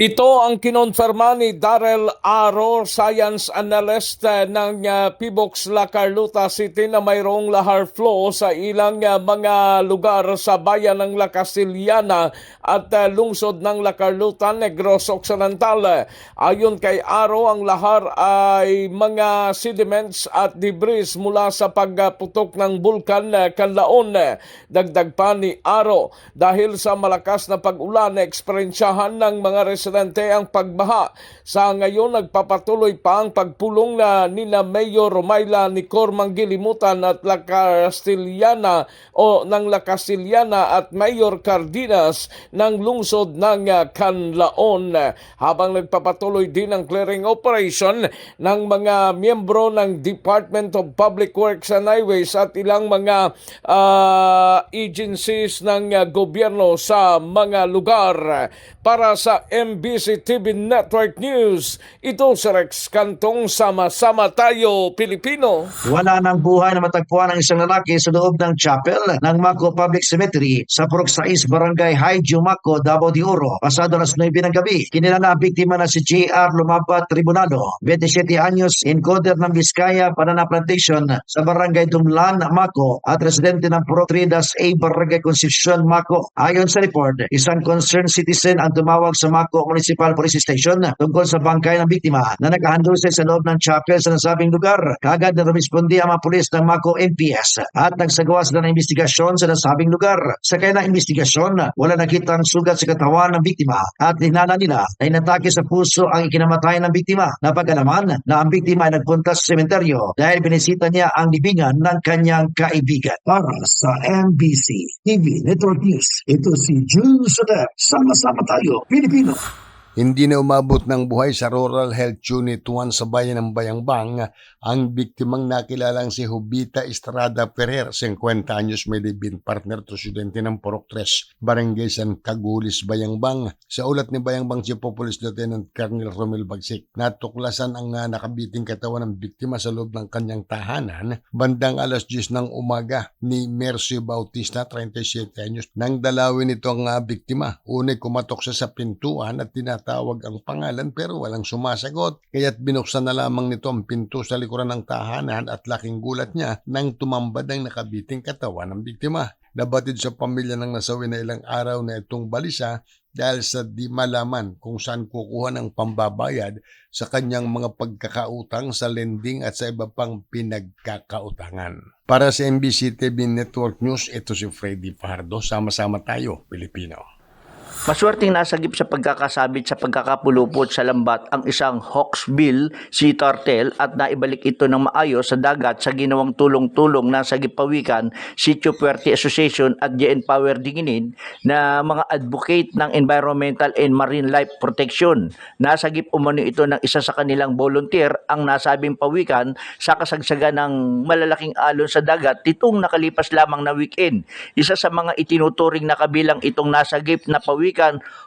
Ito ang kinonfirma ni Darrell Aro, science analyst ng uh, PIBOX La Carlota City na mayroong lahar flow sa ilang uh, mga lugar sa bayan ng La Castillana at uh, lungsod ng La Carlota, Negros Occidental. Ayon kay Aro, ang lahar ay mga sediments at debris mula sa pagputok ng bulkan uh, Kanlaon. Dagdag pa ni Aro, dahil sa malakas na pag-ulan eksperensyahan ng mga residente ang pagbaha. Sa ngayon, nagpapatuloy pa ang pagpulong na nina Mayor Romayla ni Cormang Gilimutan at La Castillana o ng La Castillana at Mayor Cardenas ng lungsod ng ah, Canlaon. Habang nagpapatuloy din ang clearing operation ng mga miyembro ng Department of Public Works and Highways at ilang mga ah, agencies ng ah, gobyerno sa mga lugar. Para sa MBC TV Network News, ito si Rex Kantong Sama-sama Tayo Pilipino. Wala ng buhay na matagpuan ng isang lalaki sa loob ng chapel ng Mako Public Cemetery sa Purok 6 Barangay Haidjo Mako, Davao de Oro, pasado alas 9 ng gabi. Kinilala biktima na si J.R. Lumapa Tribunado, 27 anyos, encoder ng Vizcaya, Banana Plantation sa Barangay Dumlan, Mako at residente ng Purok 3-A Barangay Concepcion, Mako. Ayon sa report, isang concerned citizen ang tumawag sa Mako Municipal Police Station tungkol sa bangkay ng biktima na nakahandusay sa loob ng chapel sa nasabing lugar. Kagad na rumispondi ang mga pulis ng Mako MPS at nagsagawa sila ng investigasyon sa nasabing lugar. Sa kaya na investigasyon, wala nakitang sugat sa katawan ng biktima at hinala nila na inatake sa puso ang ikinamatay ng biktima. Napagalaman na ang biktima ay nagpunta sa sementeryo dahil binisita niya ang libingan ng kanyang kaibigan. Para sa NBC TV Network News, ito si Jules Soder. Sama-sama tayo, Pilipino. Hindi na umabot ng buhay sa Rural Health Unit 1 sa bayan ng Bayangbang ang biktimang nakilalang si Jubita Estrada Ferrer, 50 anyos may libin partner to studente ng Porok 3, Barangay San Cagulis, Bayangbang. Sa ulat ni Bayangbang of Police Lieutenant Colonel Romel Bagsik, natuklasan ang nakabiting katawan ng biktima sa loob ng kanyang tahanan bandang alas 10 ng umaga ni Mercy Bautista, 37 anyos. Nang dalawin ito ang uh, biktima, unay kumatok siya sa pintuan at tinatawag ang pangalan pero walang sumasagot. Kaya't binuksan na lamang nito ang pinto sa likuran ng tahanan at laking gulat niya nang tumambad ang nakabiting katawan ng biktima. Nabatid sa pamilya ng nasawi na ilang araw na itong balisa dahil sa di malaman kung saan kukuha ng pambabayad sa kanyang mga pagkakautang sa lending at sa iba pang pinagkakautangan. Para sa MBC TV Network News, ito si Freddy Fardo. Sama-sama tayo, Pilipino. Maswerteng nasagip sa pagkakasabit sa pagkakapulupot sa lambat ang isang Hawksbill Sea Turtle at naibalik ito ng maayos sa dagat sa ginawang tulong-tulong ng Sagipawikan Sitio Puerte Association at JN Power Dinginin na mga advocate ng environmental and marine life protection. Nasagip umano ito ng isa sa kanilang volunteer ang nasabing pawikan sa kasagsagan ng malalaking alon sa dagat titong nakalipas lamang na weekend. Isa sa mga itinuturing na kabilang itong nasagip na pawikan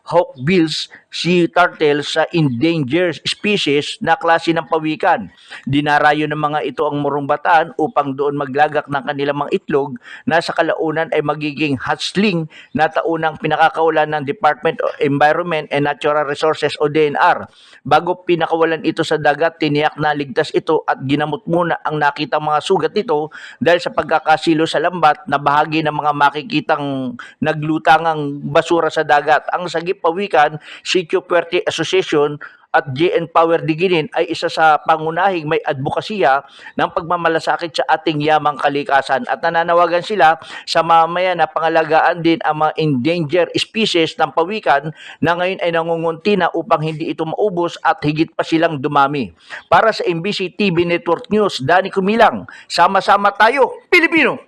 hawkbills sea turtle sa endangered species na klase ng pawikan. Dinarayo ng mga ito ang murong bataan upang doon maglagak ng kanilang mga itlog na sa kalaunan ay magiging hatchling na taunang pinakakawalan ng Department of Environment and Natural Resources o DNR. Bago pinakawalan ito sa dagat, tiniyak na ligtas ito at ginamot muna ang nakita mga sugat nito dahil sa pagkakasilo sa lambat na bahagi ng mga makikitang naglutangang basura sa dagat. Ang Sagip Pawikan Sitio Puerte Association at JN Power Diginin ay isa sa pangunahing may advokasya ng pagmamalasakit sa ating yamang kalikasan at nananawagan sila sa mamaya na pangalagaan din ang mga endangered species ng pawikan na ngayon ay nangungunti na upang hindi ito maubos at higit pa silang dumami. Para sa MBC TV Network News, Dani Kumilang, sama-sama tayo, Pilipino!